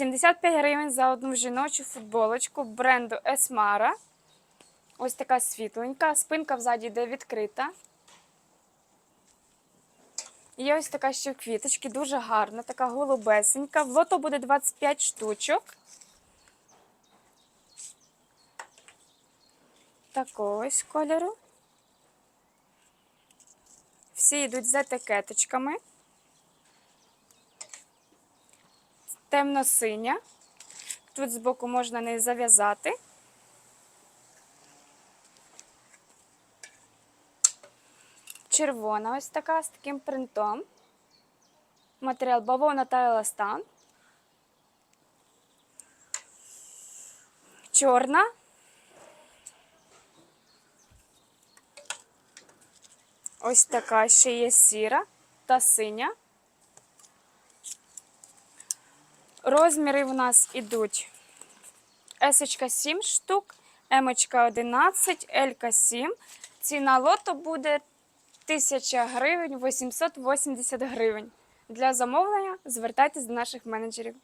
75 гривень за одну жіночу футболочку бренду Esmara. Ось така світленька. Спинка взаді йде відкрита. Є ось така ще квіточки, дуже гарна, така голубесенька. В лото буде 25 штучок. Такого ось кольору. Всі йдуть з етикеточками. Темно-синя. Тут збоку можна не зав'язати. Червона ось така з таким принтом. Матеріал бавовна та еластан. Чорна. Ось така ще є сіра та синя. Розміри в нас ідуть S 7 штук, М 11, L 7. Ціна лоту буде 1000 гривень 880 гривень. Для замовлення звертайтесь до наших менеджерів.